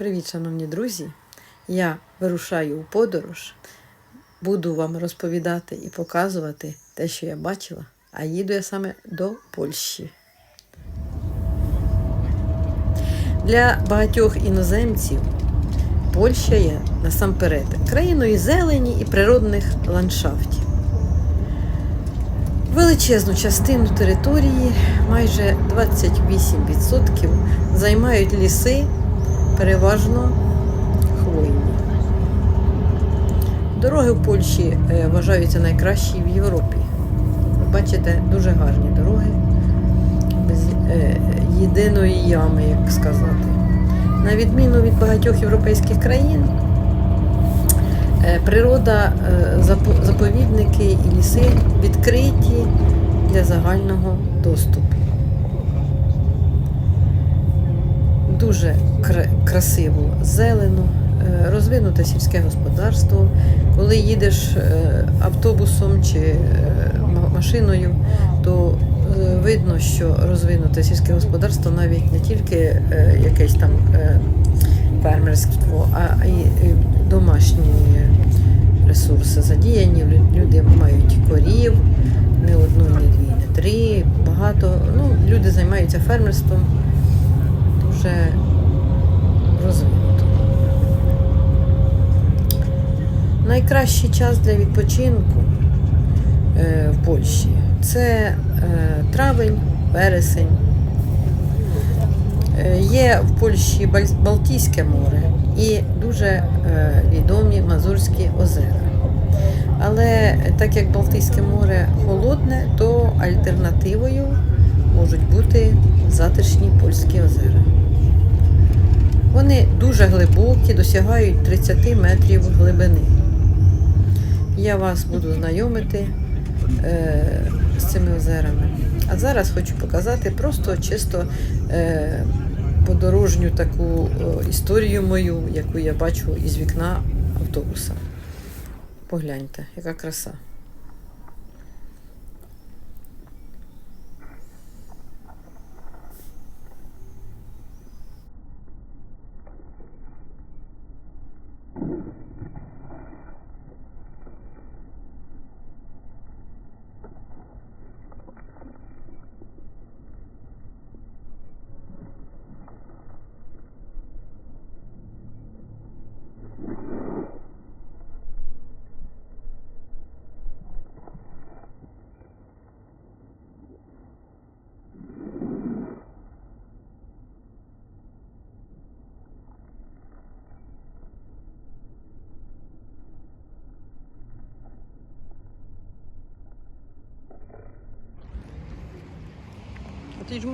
Привіт, шановні друзі! Я вирушаю у подорож. Буду вам розповідати і показувати те, що я бачила, а їду я саме до Польщі. Для багатьох іноземців Польща є насамперед країною зелені і природних ландшафтів. Величезну частину території, майже 28%, займають ліси, переважно хвойні. Дороги в Польщі е, вважаються найкращі в Європі. Ви бачите, дуже гарні дороги, без е, єдиної ями, як сказати. На відміну від багатьох європейських країн, е, природа, заповідники і ліси відкриті для загального доступу. Дуже кра- красиво зелено, е, розвинуте сільське господарство. Коли їдеш е, автобусом чи е, машиною, то видно, що розвинуте сільське господарство навіть не тільки якесь там фермерство, а й домашні ресурси задіяні. Люди мають корів, не одну, не дві, не три, багато. Ну, люди займаються фермерством дуже Найкращий час для відпочинку е, в Польщі це е, травень, вересень. Е, Є в Польщі Балтійське море і дуже відомі Мазурські озера. Але так як Балтійське море холодне, то альтернативою можуть бути затишні польські озера. Вони дуже глибокі, досягають 30 метрів глибини. Я вас буду знайомити е, з цими озерами. А зараз хочу показати просто чисто е, подорожню таку е, історію мою, яку я бачу із вікна автобуса. Погляньте, яка краса. Ти ж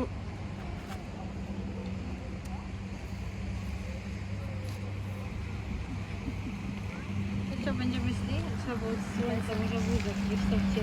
Это мы не везде, это вот солнце уже будет, представьте.